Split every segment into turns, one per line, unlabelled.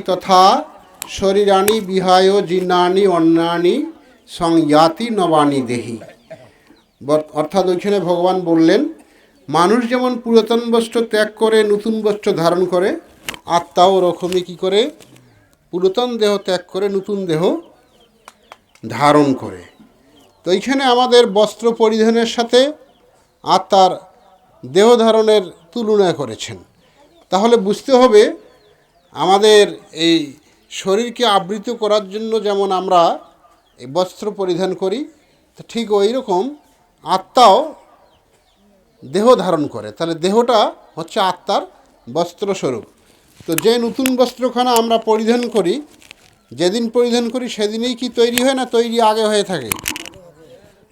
তথা শরীরাণি, বিহায় জিন্নানি অন্যানি সংয়াতি নবানি দেহি। অর্থাৎ ওইখানে ভগবান বললেন, মানুষ যেমন পুরাতন বস্ত্র ত্যাগ করে, নতুন বস্ত্র ধারণ করে, আত্মাও ওরকমই কী করে? পুরাতন দেহ ত্যাগ করে, নতুন দেহ ধারণ করে। তো এইখানে আমাদের বস্ত্র পরিধানের সাথে আত্মার দেহ ধারণের তুলনা করেছেন। তাহলে বুঝতে হবে আমাদের এই শরীরকে আবৃত করার জন্য যেমন আমরা এই বস্ত্র পরিধান করি, তো ঠিক ওই রকম আত্মাও দেহ ধারণ করে। তাহলে দেহটা হচ্ছে আত্মার বস্ত্রস্বরূপ। তো যে নতুন বস্ত্রখানা আমরা পরিধান করি, যেদিন পরিধান করি সেদিনেই কি তৈরি হয় না তৈরি আগে হয়ে থাকে?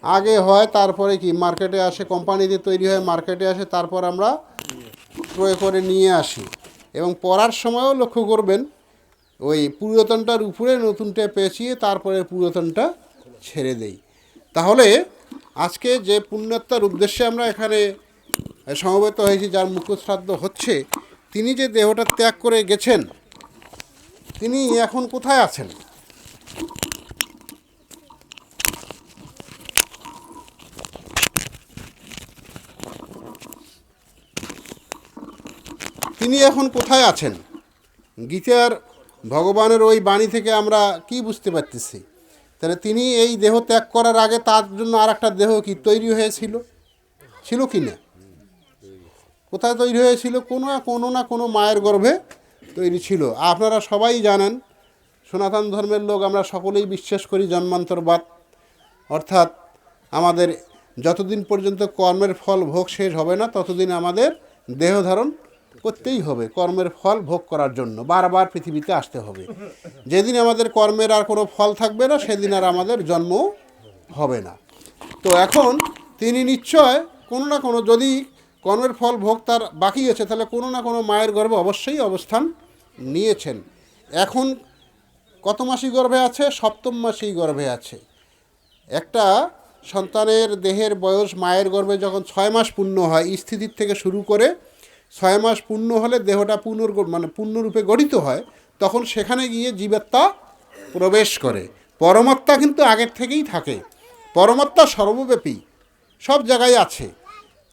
আগে হয়, তারপরে কি? মার্কেটে আসে, কোম্পানিতে তৈরি হয়, মার্কেটে আসে, তারপর আমরা ক্রয় করে নিয়ে আসি। এবং পড়ার সময়ও লক্ষ্য করবেন, ওই পুরাতনটার উপরে নতুনটা পেঁচিয়ে তারপরে পুরাতনটা ছেড়ে দেই। তাহলে আজকে যে পুণ্যাত্মার উদ্দেশ্যে আমরা এখানে সমবেত হয়েছি, যার মুখশ্রাদ্ধ হচ্ছে, তিনি যে দেহটা ত্যাগ করে গেছেন, তিনি এখন কোথায় আছেন? তিনি এখন কোথায় আছেন? গীতার ভগবানের ওই বাণী থেকে আমরা কি বুঝতে পারতেছি? তাহলে তিনি এই দেহ ত্যাগ করার আগে তার জন্য আর একটা দেহ কি তৈরি হয়েছিল? ছিল কি না? কোথায় তৈরি হয়েছিল? কোনো না কোনো না কোনো মায়ের গর্ভে তৈরি ছিল। আপনারা সবাই জানেন, সনাতন ধর্মের লোক আমরা সকলেই বিশ্বাস করি জন্মান্তরবাদ। অর্থাৎ আমাদের যতদিন পর্যন্ত কর্মের ফল ভোগ শেষ হবে না, ততদিন আমাদের দেহ ধারণ করতেই হবে, কর্মের ফল ভোগ করার জন্য। বারবার পৃথিবীতে আসতে হবে। যেদিন আমাদের কর্মের আর কোনো ফল থাকবে না, সেদিন আর আমাদের জন্ম হবে না। তো এখন তিনি নিশ্চয় কোনো না কোনো, যদি কর্মের ফল ভোগ তার বাকি আছে, তাহলে কোনো না কোনো মায়ের গর্ভে অবশ্যই অবস্থান নিয়েছেন। এখন কত মাসি গর্ভে আছে? সপ্তম মাসি গর্ভে আছে। একটা সন্তানের দেহের বয়স মায়ের গর্ভে যখন ছয় মাস পূর্ণ হয়, স্থিতির থেকে শুরু করে ছয় মাস পূর্ণ হলে দেহটা পুনর্গ মানে পূর্ণরূপে গঠিত হয়, তখন সেখানে গিয়ে জীবাত্মা প্রবেশ করে। পরমাত্মা কিন্তু আগের থেকেই থাকে। পরমাত্মা সর্বব্যাপী, সব জায়গায় আছে।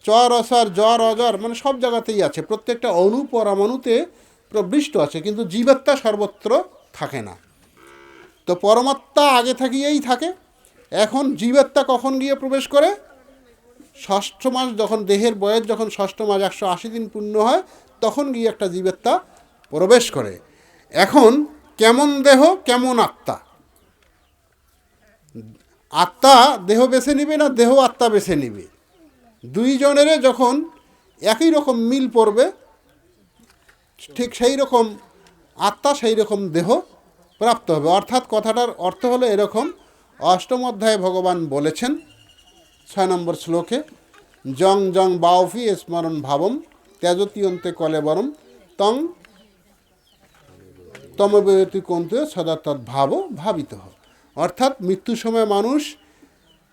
চর, অসর, জ্বর অজর মানে সব জায়গাতেই আছে। প্রত্যেকটা অণু, পরমাণুতে প্রবিষ্ট আছে, কিন্তু জীবাত্মা সর্বত্র থাকে না। তো পরমাত্মা আগে থাকিয়েই থাকে। এখন জীবাত্মা কখন গিয়ে প্রবেশ করে? ষষ্ঠ মাস যখন দেহের বয়স যখন ষষ্ঠ মাস একশো আশি দিন পূর্ণ হয়, তখন গিয়ে একটা জীবাত্মা প্রবেশ করে। এখন কেমন দেহ, কেমন আত্মা? আত্মা দেহ বেছে নিবে না দেহ আত্মা বেছে নিবে? দুইজনেরে যখন একই রকম মিল পড়বে, ঠিক সেই রকম আত্মা, সেই রকম দেহ প্রাপ্ত হবে। অর্থাৎ কথাটার অর্থ হলো এরকম। অষ্টম অধ্যায়ে ভগবান বলেছেন ছয় নম্বর শ্লোকে, জং জং বাউফি স্মরণ ভাবম, ত্যাজতীয়ন্তে কলেবরম তং তমবতী কন্ত সদা তদ্ভাব ভাবিত অর্থাৎ মৃত্যুর সময় মানুষ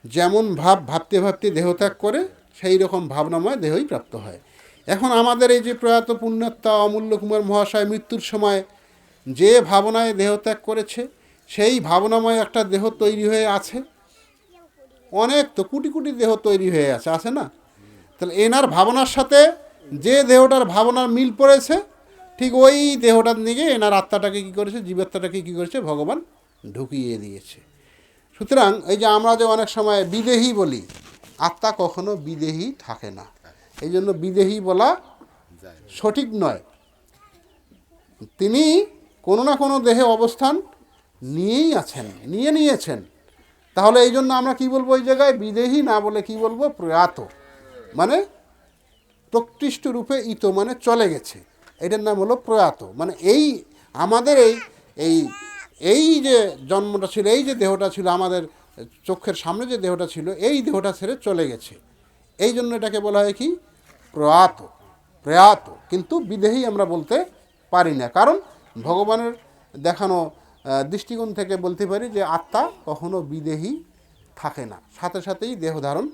যেমন ভাব ভাবতে ভাবতে দেহত্যাগ করে, সেই রকম ভাবনাময় দেহই প্রাপ্ত হয়। এখন আমাদের এই যে প্রয়াত পুণ্যাত্মা অমূল্য কুমার মহাশয় মৃত্যুর সময় যে ভাবনায় দেহত্যাগ করেছে, সেই ভাবনাময় একটা দেহ তৈরি হয়ে আছে অনেক তো কোটি কোটি দেহ তৈরি হয়ে আছে আছে না? তাহলে এনার ভাবনার সাথে যে দেহটার ভাবনার মিল পড়েছে, ঠিক ওই দেহটার দিকে এনার আত্মাটাকে কী করেছে, জীবাত্মাটাকে কী করেছে, ভগবান ঢুকিয়ে দিয়েছে। সুতরাং এই যে আমরা যে অনেক সময় বিদেহী বলি, আত্মা কখনো বিদেহী থাকে না। এই জন্য বিদেহী বলা সঠিক নয়। তিনি কোনো না কোনো দেহে অবস্থান নিয়েই আছেন, নিয়ে নিয়েছেন। তাহলে এই জন্য আমরা কি বলব ওই জায়গায়? বিদেহী না বলে কি বলব? প্রয়াত। মানে প্রকৃষ্ট রূপে ইত মানে চলে গেছে। এটার নাম হলো প্রয়াত। মানে এই আমাদের এই এই এই যে জন্মটা ছিল, এই যে দেহটা ছিল, আমাদের চোখের সামনে যে দেহটা ছিল, এই দেহটা ছেড়ে চলে গেছে। এই জন্য এটাকে বলা হয় কি? প্রয়াত। প্রয়াত। কিন্তু বিদেহী আমরা বলতে পারি না। কারণ ভগবানের দেখানো দৃষ্টিকোণ থেকে বলতে পারি যে আত্মা কখনো বিদেহী থাকে না। সাথে সাথেই দেহ ধারণ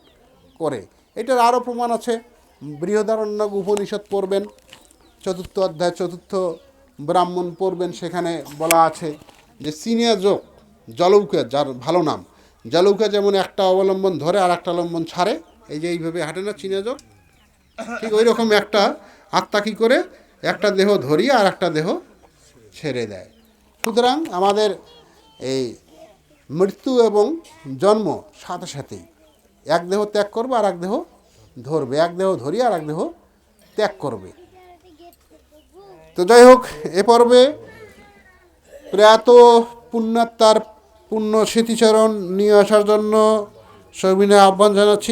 করে। এটার আরও প্রমাণ আছে। বৃহদারণ্যক উপনিষদ পড়বেন, চতুর্থ অধ্যায়, চতুর্থ ব্রাহ্মণ পড়বেন, সেখানে বলা আছে যে সিনিয়র যোগ, জলৌকা, যার ভালো নাম। জলৌকা যেমন একটা অবলম্বন ধরে আর একটা অবলম্বন ছাড়ে। এই যে এইভাবে হাঁটে না চিনিয়া যোগ? ঠিক ওই রকম একটা আত্মা কী করে? একটা দেহ ধরিয়ে আর একটা দেহ ছেড়ে দেয়। সুতরাং আমাদের এই মৃত্যু এবং জন্ম সাথে সাথেই এক দেহ ত্যাগ করবে আর এক দেহ ধরবে। এক দেহ ধরিয়ে আর এক দেহ ত্যাগ করবে। তো যাই হোক, এ পর্বে প্রয়াত পুণ্যাত্মার পুণ্য স্মৃতিচরণ নিয়ে আসার জন্য সবিনয় আহ্বান জানাচ্ছি।